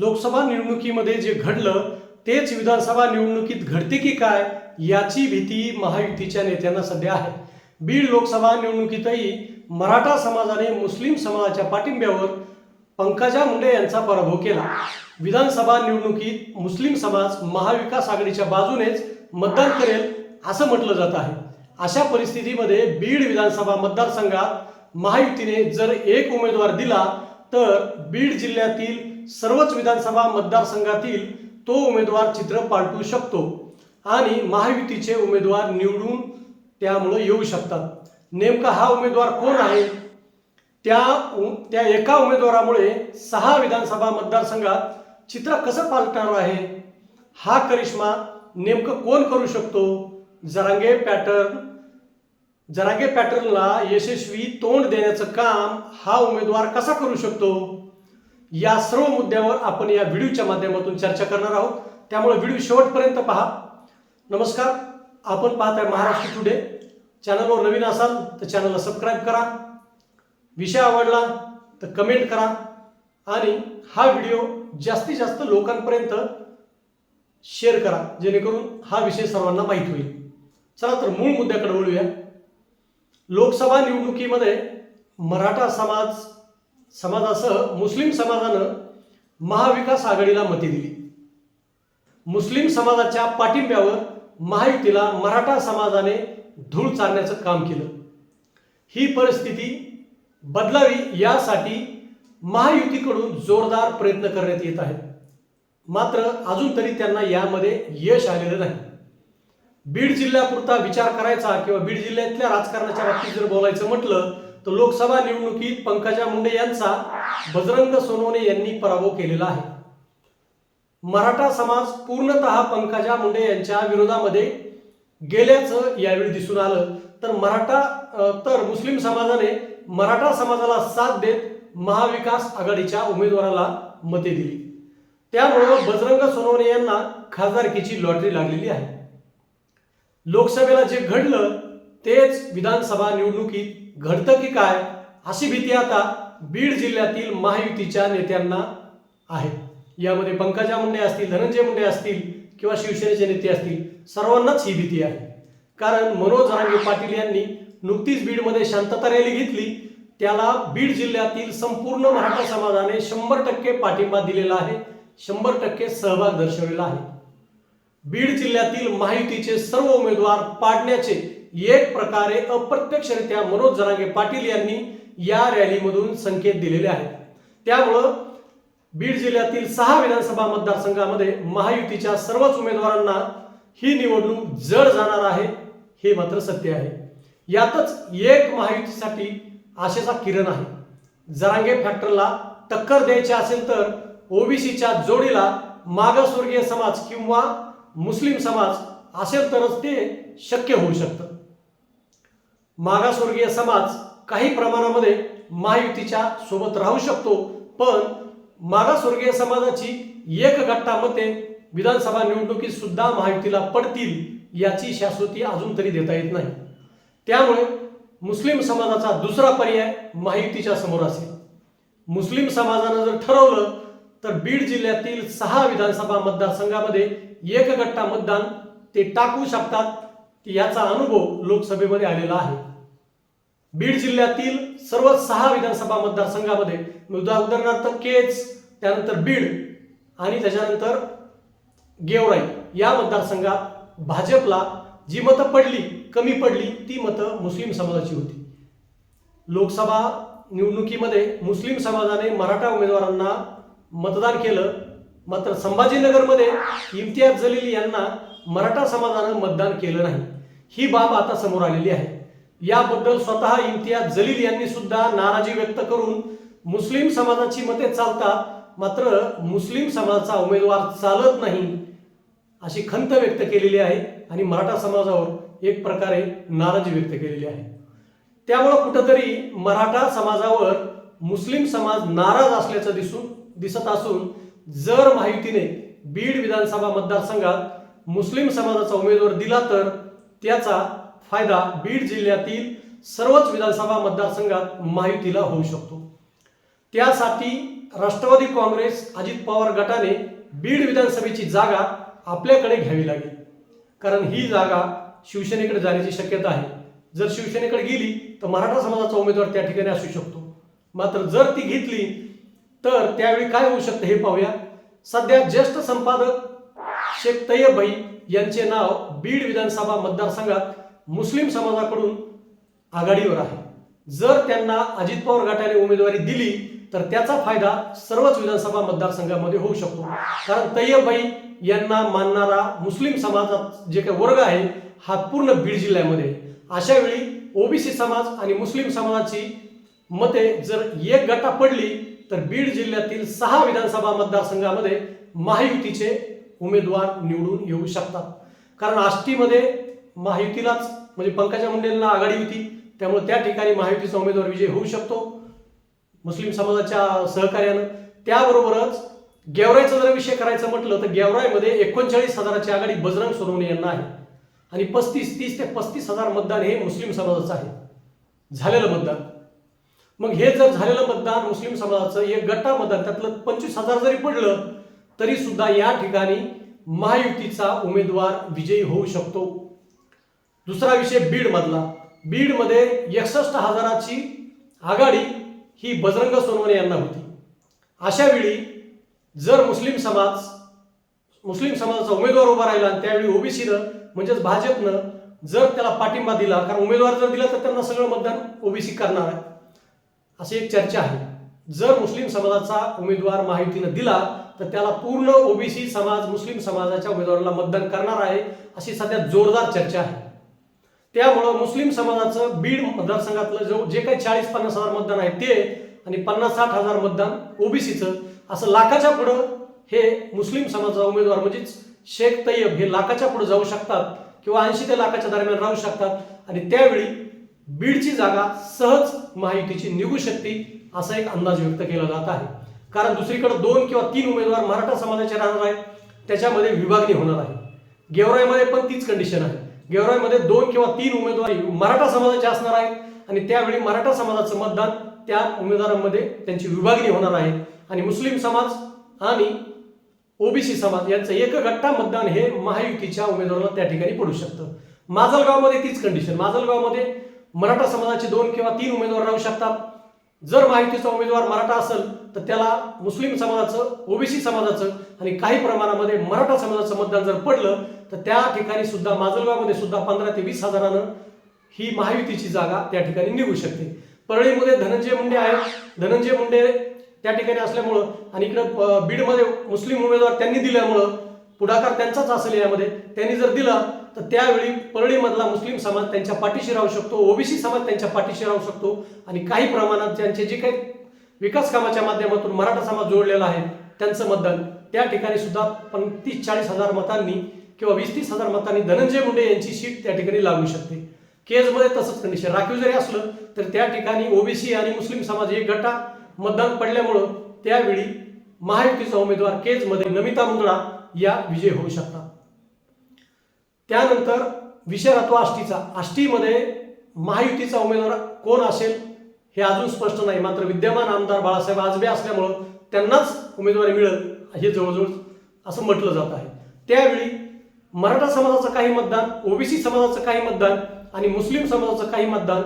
लोकसभा निवडणुकीमध्ये जे घडलं तेच विधानसभा निवडणुकीत घडते की काय याची भीती महायुतीच्या नेत्यांना सध्या आहे. बीड लोकसभा निवडणुकीतही मराठा समाजाने मुस्लिम समाजाच्या पाठिंब्यावर पंकजा मुंडे यांचा पराभव केला. विधानसभा निवडणुकीत मुस्लिम समाज महाविकास आघाडीच्या बाजूनेच मतदान करेल असं म्हटलं जात आहे. अशा परिस्थितीमध्ये बीड विधानसभा मतदारसंघात महायुतीने जर एक उमेदवार दिला तर बीड जिल्ह्यातील सर्वच विधानसभा मतदारसंघातील तो उमेदवार चित्र पालटू शकतो आणि महायुतीचे उमेदवार निवडून त्यामुळं येऊ शकतात. नेमका हा उमेदवार कोण आहे? त्या उ- त्या एका उमेदवारामुळे सहा विधानसभा मतदारसंघात चित्र कसं पालटणार आहे? हा करिश्मा नेमकं कोण करू शकतो? जरांगे पॅटर्न जरांगे पॅटर्नला यशस्वी तोंड देण्याचं काम हा उमेदवार कसा करू शकतो? या सर्व मुद्द्यावर आपण या व्हिडिओच्या माध्यमातून चर्चा करणार आहोत. त्यामुळे व्हिडिओ शेवटपर्यंत पहा. नमस्कार. आपण पाहत आहे महाराष्ट्र टुडे चॅनलवर नवीन असाल तर चॅनलला सबस्क्राईब करा. विषय आवडला तर कमेंट करा. आणि हा व्हिडिओ जास्तीत जास्त लोकांपर्यंत शेअर करा. जेणेकरून हा विषय सर्वांना माहीत होईल. चला तर मूळ मुद्द्याकडे वळूया. लोकसभा निवडणुकीमध्ये मराठा समाज समाजासह मुस्लिम समाजानं महाविकास आघाडीला मते दिली. मुस्लिम समाजाच्या पाठिंब्यावर महायुतीला मराठा समाजाने धूळ चालण्याचं काम केलं. ही परिस्थिती बदलावी यासाठी महायुतीकडून जोरदार प्रयत्न करण्यात येत आहेत. मात्र अजून तरी त्यांना यामध्ये यश आलेलं नाही. बीड जिल्ह्यापुरता विचार करायचा किंवा बीड जिल्ह्यातल्या राजकारणाच्या बाबतीत जर बोलायचं म्हटलं तर लोकसभा निवडणुकीत पंकजा मुंडे यांचा बजरंग सोनवणे यांनी पराभव केलेला आहे. मराठा समाज पूर्णतः पंकजा मुंडे यांच्या विरोधामध्ये गेल्याचं यावेळी दिसून आलं. तर मराठा तर मुस्लिम समाजाने मराठा समाजाला साथ देत महाविकास आघाडीच्या उमेदवाराला मते दिली. त्यामुळं बजरंग सोनवणे यांना खासदारकीची लॉटरी लागलेली आहे. लोकसभेला जे घडलं तेच विधानसभा निवडणुकीत घडतं की काय अशी भीती आता बीड जिल्ह्यातील महायुतीच्या नेत्यांना आहे. यामध्ये पंकजा मुंडे असतील धनंजय मुंडे असतील किंवा शिवसेनेचे नेते असतील सर्वांनाच ही भीती आहे. कारण मनोज जरांगे पाटील यांनी नुकतीच बीडमध्ये शांतता रॅली घेतली. त्याला बीड जिल्ह्यातील संपूर्ण मराठा समाजाने शंभर टक्के पाठिंबा दिलेला आहे शंभर टक्के सहभाग दर्शवलेला आहे. बीड जिल्ह्यातील महायुतीचे सर्व उमेदवार पाडण्याचे एक प्रकारे अप्रत्यक्षरित्या मनोज जरांगे पाटील यांनी या रॅलीमधून संकेत दिलेले आहेत. त्यामुळं बीड जिल्ह्यातील सहा विधानसभा मतदारसंघामध्ये महायुतीच्या सर्वच उमेदवारांना ही निवडणूक जड जाणार आहे हे मात्र सत्य आहे. यातच एक महायुतीसाठी आशेचा किरण आहे. जरांगे फॅक्टरला टक्कर द्यायची असेल तर ओबीसीच्या जोडीला मागासवर्गीय समाज किंवा मुस्लिम समाज असेल तरच ते शक्य होऊ शकतं. मागासवर्गीय समाज काही प्रमाणामध्ये महायुतीच्या सोबत राहू शकतो पण मागासवर्गीय समाजाची एक गट्टा मते विधानसभा निवडणुकीत सुद्धा महायुतीला पडतील याची शाश्वती अजून तरी देता येत नाही. त्यामुळे मुस्लिम समाजाचा दुसरा पर्याय महायुतीच्या समोर असेल. मुस्लिम समाजानं जर ठरवलं तर बीड जिल्ह्यातील सहा विधानसभा मतदारसंघामध्ये एक गट्टा मतदान ते टाकू शकतात की याचा अनुभव लोकसभेमध्ये आलेला आहे. बीड जिल्ह्यातील सर्व सहा विधानसभा मतदारसंघामध्ये उदाहरणार्थ केज त्यानंतर बीड आणि त्याच्यानंतर गेवराई या मतदारसंघात भाजपला जी मतं पडली कमी पडली ती मतं मुस्लिम समाजाची होती. लोकसभा निवडणुकीमध्ये मुस्लिम समाजाने मराठा उमेदवारांना मतदान केलं. मात्र संभाजीनगरमध्ये इम्तियाज जलील यांना मराठा समाजानं मतदान केलं नाही. ही बाब आता समोर आलेली आहे. याबद्दल स्वतः इम्तियाज जलील यांनी सुद्धा नाराजी व्यक्त करून मुस्लिम समाजाची मते चालतात मात्र मुस्लिम समाजाचा उमेदवार चालत नाही अशी खंत व्यक्त केलेली आहे आणि मराठा समाजावर एक प्रकारे नाराजी व्यक्त केलेली आहे. त्यामुळं कुठंतरी मराठा समाजावर मुस्लिम समाज नाराज असल्याचं दिसून दिसत असून जर माहितीने बीड विधानसभा मतदारसंघात मुस्लिम समाजाचा उमेदवार दिला तर त्याचा फायदा बीड जिल्ह्यातील सर्वच विधानसभा मतदारसंघात माहितीला होऊ शकतो. त्यासाठी राष्ट्रवादी काँग्रेस अजित पवार गटाने बीड विधानसभेची जागा आपल्याकडे घ्यावी लागेल. कारण ही जागा शिवसेनेकडे जाण्याची शक्यता आहे. जर शिवसेनेकडे गेली तर मराठा समाजाचा उमेदवार त्या ठिकाणी असू शकतो. मात्र जर ती घेतली तर त्यावेळी काय होऊ शकतं हे पाहूया. सध्या ज्येष्ठ संपादक शेख तय्यब भाई यांचे नाव बीड विधानसभा मतदारसंघात मुस्लिम समाजाकडून आघाडीवर आहे. जर त्यांना अजित पवार गटाने उमेदवारी दिली तर त्याचा फायदा सर्वच विधानसभा मतदारसंघामध्ये होऊ शकतो. कारण तय्यब भाई यांना मानणारा मुस्लिम समाजात जे काही वर्ग आहे हा पूर्ण बीड जिल्ह्यामध्ये अशा वेळी ओबीसी समाज आणि मुस्लिम समाजाची मते जर एक गटा पडली तर बीड जिल्ह्यातील सहा विधानसभा मतदारसंघामध्ये महायुतीचे उमेदवार निवडून येऊ शकतात. कारण आष्टीमध्ये महायुतीलाच म्हणजे पंकजा मुंडेंना आघाडी होती त्यामुळे त्या ठिकाणी महायुतीचा उमेदवार विजय होऊ शकतो. मुस्लिम समाजाच्या सहकार्यानं. त्याबरोबरच गेवराईचा जर विषय करायचं म्हटलं तर गेवराईमध्ये एकोणचाळीस हजाराची आघाडी बजरंग सोनवणे यांना आहे. आणि पस्तीस तीस ते पस्तीस हजार मतदान हे मुस्लिम समाजाचं आहे. झालेलं मतदान. मग हे जर झालेलं मतदान मुस्लिम समाजाचं एक गट्टा मतदान त्यातलं पंचवीस हजार जरी पडलं तरी सुद्धा या ठिकाणी महायुतीचा उमेदवार विजयी होऊ शकतो. दुसरा विषय बीड मधला बीडमध्ये एकसष्ट हजाराची आघाडी ही बजरंग सोनवणे यांना होती. अशा वेळी जर मुस्लिम समाज मुस्लिम समाजाचा उमेदवार उभा राहिला आणि त्यावेळी ओबीसीनं म्हणजेच भाजपनं जर त्याला पाठिंबा दिला कारण उमेदवार जर दिला तर त्यांना सगळं मतदान ओबीसी करणार आहे. अशी एक चर्चा आहे. जर मुस्लिम समाजाचा उमेदवार महायुतीनं दिला तर त्याला पूर्ण ओबीसी समाज मुस्लिम समाजाच्या उमेदवाराला मतदान करणार आहे अशी सध्या जोरदार चर्चा आहे. त्यामुळं मुस्लिम समाजाचं बीड मतदारसंघातलं जो जे काही चाळीस पन्नास हजार मतदान आहे ते आणि पन्नास साठ हजार मतदान ओबीसीचं असं लाखाच्या पुढं हे मुस्लिम समाजाचा उमेदवार म्हणजेच शेख तय्यब हे लाखाच्या पुढे जाऊ शकतात किंवा ऐंशी ते लाखाच्या दरम्यान राहू शकतात. आणि त्यावेळी बीडची जागा सहज महायुतीची निघू शकते असा एक अंदाज व्यक्त केला जात आहे. कारण दुसरीकडे दोन किंवा तीन उमेदवार मराठा समाजाचे राहणार आहेत. त्याच्यामध्ये विभागणी होणार आहे. गेवराईमध्ये पण तीच कंडिशन आहे. गेवराईमध्ये दोन किंवा तीन उमेदवार मराठा समाजाचे असणार आहेत आणि त्यावेळी मराठा समाजाचं मतदान त्या उमेदवारांमध्ये त्यांची विभागणी होणार आहे. आणि मुस्लिम समाज आणि ओबीसी समाज यांचं एक गट्टा मतदान हे महायुतीच्या उमेदवाराला त्या ठिकाणी पडू शकतं. माजलगावमध्ये तीच कंडिशन माजलगावमध्ये मराठा समाजाचे दोन किंवा तीन उमेदवार राहू शकतात. जर महायुतीचा उमेदवार मराठा असेल तर त्याला मुस्लिम समाजाचं ओबीसी समाजाचं आणि काही प्रमाणामध्ये मराठा समाजाचं मतदान जर पडलं तर त्या ठिकाणी सुद्धा माजलगावमध्ये सुद्धा पंधरा ते वीस हजारानं ही महायुतीची जागा त्या ठिकाणी निघू शकते. परळीमध्ये धनंजय मुंडे आहेत. धनंजय मुंडे त्या ठिकाणी असल्यामुळं आणि इकडं बीडमध्ये मुस्लिम उमेदवार त्यांनी दिल्यामुळं पुढाकार त्यांचाच असेल यामध्ये. त्यांनी जर दिला तर त्यावेळी परळीमधला मुस्लिम समाज त्यांच्या पाठीशी राहू शकतो ओबीसी समाज त्यांच्या पाठीशी राहू शकतो आणि काही प्रमाणात त्यांचे जे काही विकास कामाच्या माध्यमातून मराठा समाज जोडलेला आहे त्यांचं मतदान. त्या ठिकाणी सुद्धा पण तीस चाळीस हजार मतांनी किंवा वीस तीस हजार मतांनी धनंजय मुंडे यांची सीट त्या ठिकाणी लागू शकते. केजमध्ये तसंच कंडिशन राखीव जरी असलं तर त्या ठिकाणी ओबीसी आणि मुस्लिम समाज एक गटा मतदान पडल्यामुळं त्यावेळी महायुतीचा उमेदवार केजमध्ये नमिता मुंदडा या विजय होऊ शकतात. त्यानंतर विषय राहतो आष्टीचा. आष्टीमध्ये महायुतीचा उमेदवार कोण असेल? हे अजून स्पष्ट नाही मात्र विद्यमान आमदार बाळासाहेब आजबे असल्यामुळं त्यांनाच उमेदवारी मिळेल हे जवळजवळ असं म्हटलं जात आहे. त्यावेळी मराठा समाजाचं काही मतदान ओबीसी समाजाचं काही मतदान आणि मुस्लिम समाजाचं काही मतदान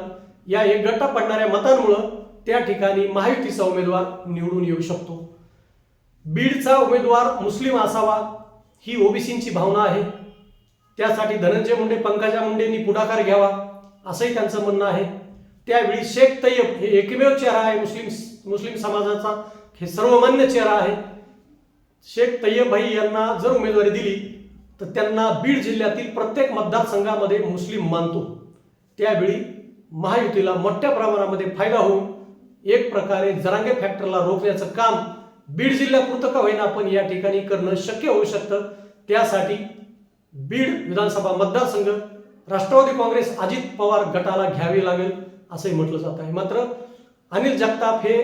या एकगट्टा पडणाऱ्या मतांमुळं त्या ठिकाणी महायुतीचा उमेदवार निवडून येऊ शकतो. बीडचा उमेदवार मुस्लिम असावा ही ओबीसींची भावना आहे. त्यासाठी धनंजय मुंडे पंकजा मुंडेंनी पुढाकार घ्यावा असंही त्यांचं म्हणणं आहे. त्यावेळी शेख तय्यब हे एकमेव चेहरा आहे मुस्लिम मुस्लिम समाजाचा. हे सर्वमान्य चेहरा आहे. शेख तय्यब भाई यांना जर उमेदवारी दिली तर त्यांना बीड जिल्ह्यातील प्रत्येक मतदारसंघामध्ये मुस्लिम मानतो. त्यावेळी महायुतीला मोठ्या प्रमाणामध्ये फायदा होऊन एक प्रकारे जरांगे फॅक्टरला रोखण्याचं काम बीड जिल्ह्यापुरतं का होईना आपण या ठिकाणी करणं शक्य होऊ शकतं. त्यासाठी बीड विधानसभा मतदारसंघ राष्ट्रवादी काँग्रेस अजित पवार गटाला घ्यावे लागेल. असंही म्हटलं जात आहे. मात्र अनिल जगताप हे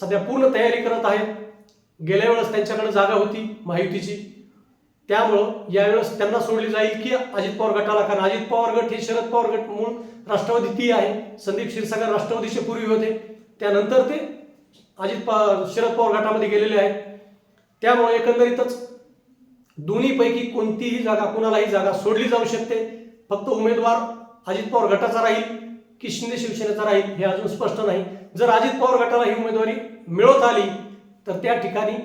सध्या पूर्ण तयारी करत आहेत. गेल्या वेळेस त्यांच्याकडे जागा होती महायुतीची. त्यामुळं यावेळेस त्यांना सोडली जाईल की अजित पवार गटाला कारण अजित पवार गट हे शरद पवार गट मूळ राष्ट्रवादी ती आहे. संदीप क्षीरसागर राष्ट्रवादीचे पूर्वी होते. त्यानंतर ते अजित पा शरद पवार गटामध्ये गेलेले आहेत. त्यामुळे एकंदरीतच दोन्हीपैकी कोणतीही जागा कुणालाही जागा सोडली जाऊ शकते. फक्त उमेदवार अजित पवार गटाचा राहील. की शिंदे शिवसेनेचा राहील हे अजून स्पष्ट नाही. जर अजित पवार गटाला ही उमेदवारी मिळवत आली तर त्या ठिकाणी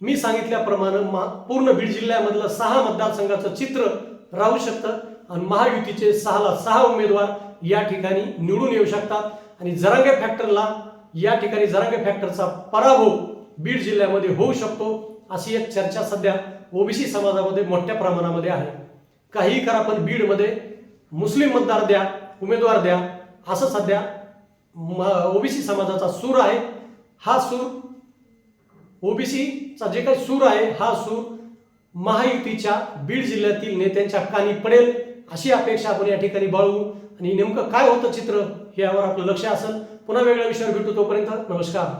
मी सांगितल्याप्रमाणे मा पूर्ण बीड जिल्ह्यामधलं सहा मतदारसंघाचं चित्र राहू शकतं आणि महायुतीचे सहाला सहा उमेदवार या ठिकाणी निवडून येऊ शकतात. आणि जरांगे फॅक्टरला या ठिकाणी जरांगे फॅक्टरचा पराभव बीड जिल्ह्यामध्ये होऊ शकतो अशी एक चर्चा सध्या ओबीसी समाजामध्ये मोठ्या प्रमाणामध्ये आहे. काही करा पण बीडमध्ये मुस्लिम मतदार द्या उमेदवार द्या असं सध्या ओबीसी समाजाचा सूर आहे. हा सूर ओबीसीचा जे काही सूर आहे हा सूर महायुतीच्या बीड जिल्ह्यातील नेत्यांच्या कानी पडेल अशी अपेक्षा आपण या ठिकाणी बाळगू. आणि नेमकं काय होतं चित्र यावर आपलं लक्ष असेल. पुन्हा वेगळ्या विषयावर भेटू तोपर्यंत. नमस्कार.